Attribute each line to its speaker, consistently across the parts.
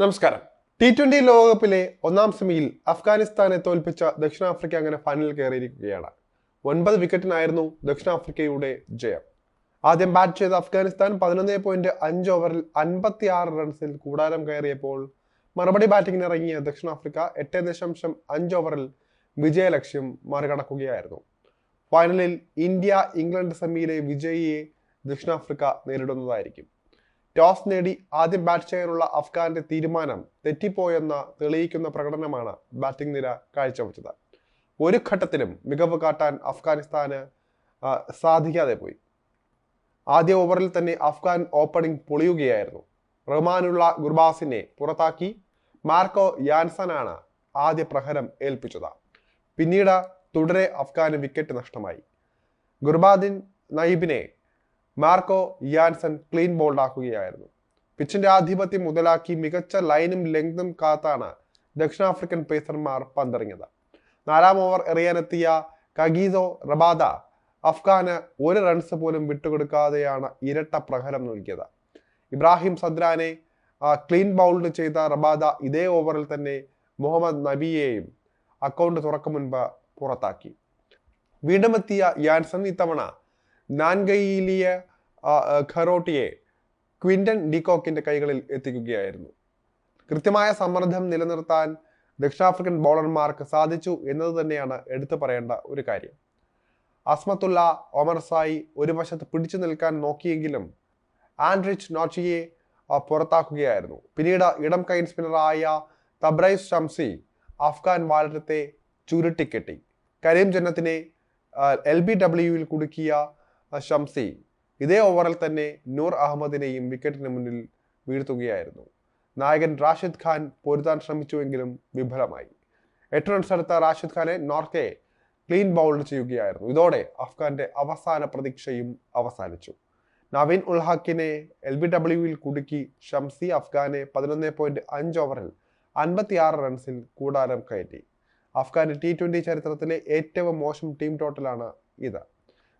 Speaker 1: നമസ്കാരം. T twenty ലോകകപ്പിലെ ഒന്നാം സെമിയിൽ അഫ്ഗാനിസ്ഥാനെ തോൽപ്പിച്ച ദക്ഷിണാഫ്രിക്ക അങ്ങനെ ഫൈനലിൽ കയറിയിരിക്കുകയാണ്. ഒൻപത് വിക്കറ്റിനായിരുന്നു ദക്ഷിണാഫ്രിക്കയുടെ ജയം. ആദ്യം ബാറ്റ് ചെയ്ത അഫ്ഗാനിസ്ഥാൻ പതിനൊന്ന് പോയിന്റ് അഞ്ച് ഓവറിൽ അൻപത്തി ആറ് റൺസിൽ കൂടാരം കയറിയപ്പോൾ മറുപടി ബാറ്റിംഗിന് ഇറങ്ങിയ ദക്ഷിണാഫ്രിക്ക എട്ട് ദശാംശം അഞ്ച് ഓവറിൽ വിജയലക്ഷ്യം മറികടക്കുകയായിരുന്നു. ഫൈനലിൽ ഇന്ത്യ ഇംഗ്ലണ്ട് സെമിയിലെ വിജയിയെ ദക്ഷിണാഫ്രിക്ക നേരിടുന്നതായിരിക്കും. ടോസ് നേടി ആദ്യം ബാറ്റ് ചെയ്യാനുള്ള അഫ്ഗാന്റെ തീരുമാനം തെറ്റിപ്പോയെന്ന തെളിയിക്കുന്ന പ്രകടനമാണ് ബാറ്റിംഗ് നിര കാഴ്ചവെച്ചത്. ഒരു ഘട്ടത്തിലും മികവ് കാട്ടാൻ അഫ്ഗാനിസ്ഥാന് സാധിക്കാതെ പോയി. ആദ്യ ഓവറിൽ തന്നെ അഫ്ഗാൻ ഓപ്പണിംഗ് പൊളിയുകയായിരുന്നു. റഹ്മാനുള്ള ഗുർബാസിനെ പുറത്താക്കി മാർക്കോ യാൻസനാണ് ആദ്യ പ്രഹരം ഏൽപ്പിച്ചത്. പിന്നീട് തുടരെ അഫ്ഗാന് വിക്കറ്റ് നഷ്ടമായി. ഗുർബാദിൻ നയിബിനെ മാർക്കോ യാൻസൺ ക്ലീൻ ബോൾഡാക്കുകയായിരുന്നു. പിച്ചിന്റെ ആധിപത്യം മുതലാക്കി മികച്ച ലൈനും ലെങ്തും കാത്താണ് ദക്ഷിണാഫ്രിക്കൻ പേസർമാർ പന്തെറിഞ്ഞത്. നാലാം ഓവർ എറിയാനെത്തിയ കഗീസോ റബാദ അഫ്ഗാന് ഒരു റൺസ് പോലും വിട്ടുകൊടുക്കാതെയാണ് ഇരട്ട പ്രഹരം നൽകിയത്. ഇബ്രാഹിം സദ്രാനെ ക്ലീൻ ബൗൾഡ് ചെയ്ത റബാദ ഇതേ ഓവറിൽ തന്നെ മുഹമ്മദ് നബിയെയും അക്കൗണ്ട് തുറക്കും മുൻപ് പുറത്താക്കി. വീണ്ടുമെത്തിയ യാൻസൺ ഇത്തവണ നാൻഗയിലിയ ഖറോട്ടിയെ ക്വിന്റൻ ഡിക്കോക്കിന്റെ കൈകളിൽ എത്തിക്കുകയായിരുന്നു. കൃത്യമായ സമ്മർദ്ദം നിലനിർത്താൻ ദക്ഷിണാഫ്രിക്കൻ ബൗളർമാർക്ക് സാധിച്ചു എന്നത് തന്നെയാണ് എടുത്തു പറയേണ്ട ഒരു കാര്യം. അസ്മത്തുള്ള ഒമർ സായി ഒരു വശത്ത് പിടിച്ചു നിൽക്കാൻ നോക്കിയെങ്കിലും ആൻഡ്രിച്ച് നോച്ചിയെ പുറത്താക്കുകയായിരുന്നു. പിന്നീട് ഇടം കൈൻ സ്പിന്നറായ തബ്രൈസ് ഷംസി അഫ്ഗാൻ വാലരത്തെ ചുരുട്ടിക്കെട്ടി. കരീം ജന്നത്തിനെ എൽ ബി ഡബ്ല്യുവിൽ കുടുക്കിയ ഷംസി ഇതേ ഓവറിൽ തന്നെ നൂർ അഹമ്മദിനെയും വിക്കറ്റിന് മുന്നിൽ വീഴ്ത്തുകയായിരുന്നു. നായകൻ റാഷിദ് ഖാൻ പൊരുതാൻ ശ്രമിച്ചുവെങ്കിലും വിഫലമായി. എട്ട് റൺസ് എടുത്ത റാഷിദ് ഖാനെ നോർക്കെ ക്ലീൻ ബൗൾഡ് ചെയ്യുകയായിരുന്നു. ഇതോടെ അഫ്ഗാന്റെ അവസാന പ്രതീക്ഷയും അവസാനിച്ചു. നവീൻ ഉൽ ഹക്കിനെ എൽ ബി ഡബ്ല്യുവിൽ കുടുക്കി ഷംസി അഫ്ഗാനെ പതിനൊന്ന് പോയിന്റ് അഞ്ച് ഓവറിൽ അൻപത്തിയാറ് റൺസിൽ കൂടാരം കയറ്റി. അഫ്ഗാന്റെ ടി ട്വന്റി ചരിത്രത്തിലെ ഏറ്റവും മോശം ടീം ടോട്ടലാണ് ഇത്.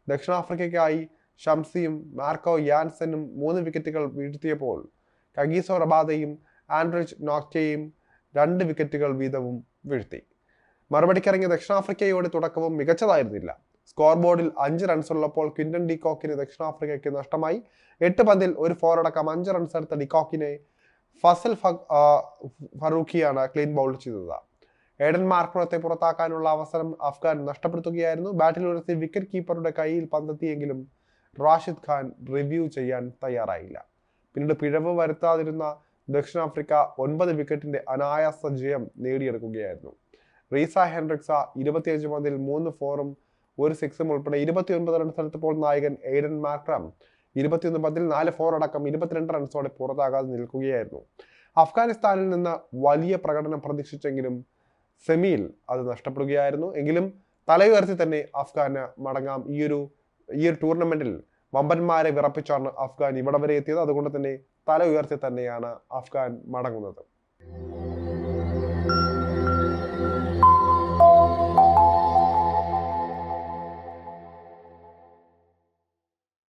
Speaker 1: ദക്ഷിണാഫ്രിക്കയ്ക്കായി ഷംസിയും മാർക്കോ യാൻസനും മൂന്ന് വിക്കറ്റുകൾ വീഴ്ത്തിയപ്പോൾ കഗീസോ റബാദയും ആൻഡ്രിച്ച് നോക്റ്റയും രണ്ട് വിക്കറ്റുകൾ വീതവും വീഴ്ത്തി. മറുപടിക്കിറങ്ങിയ ദക്ഷിണാഫ്രിക്കയോട് തുടക്കവും മികച്ചതായിരുന്നില്ല. സ്കോർ ബോർഡിൽ അഞ്ച് റൺസ് ഉള്ളപ്പോൾ ക്വിന്റൺ ഡിക്കോക്കിന് ദക്ഷിണാഫ്രിക്കയ്ക്ക് നഷ്ടമായി. എട്ട് പന്തിൽ ഒരു ഫോർ അടക്കം അഞ്ച് റൺസ് എടുത്ത ഡിക്കോക്കിനെ ഫസൽ ഫറൂഖിയാണ് ക്ലീൻ ബൗൾ ചെയ്തത്. ഏഡൻ മാർക്കുളത്തെ പുറത്താക്കാനുള്ള അവസരം അഫ്ഗാൻ നഷ്ടപ്പെടുത്തുകയായിരുന്നു. ബാറ്റിൽ ഉയർത്തി വിക്കറ്റ് കീപ്പറുടെ കയ്യിൽ പന്തെത്തിയെങ്കിലും റാഷിദ് ഖാൻ റിവ്യൂ ചെയ്യാൻ തയ്യാറായില്ല. പിന്നീട് പിഴവ് വരുത്താതിരുന്ന ദക്ഷിണാഫ്രിക്ക ഒൻപത് വിക്കറ്റിന്റെ അനായാസ ജയം നേടിയെടുക്കുകയായിരുന്നു. റീസ ഹെൻറിക്സ ഇരുപത്തിയഞ്ച് പന്തിൽ മൂന്ന് ഫോറും ഒരു സിക്സും ഉൾപ്പെടെ ഇരുപത്തിയൊൻപത് റൺസ് എടുത്തപ്പോൾ നായകൻ എയ്ഡൻ മാക്രം ഇരുപത്തിയൊന്ന് പന്തിൽ നാല് ഫോർ അടക്കം ഇരുപത്തിരണ്ട് റൺസോടെ പുറത്താകാതെ നിൽക്കുകയായിരുന്നു. അഫ്ഗാനിസ്ഥാനിൽ നിന്ന് വലിയ പ്രകടനം പ്രതീക്ഷിച്ചെങ്കിലും സെമിയിൽ അത് നഷ്ടപ്പെടുകയായിരുന്നു. എങ്കിലും തലയുയർത്തി തന്നെ അഫ്ഗാന് മടങ്ങാം. ഈയൊരു ഈ ഒരു ടൂർണമെന്റിൽ വമ്പന്മാരെ വിറപ്പിച്ചാണ് അഫ്ഗാൻ ഇവിടെ വരെ എത്തിയത്. അതുകൊണ്ട് തന്നെ തല ഉയർത്തി തന്നെയാണ് അഫ്ഗാൻ മടങ്ങുന്നത്.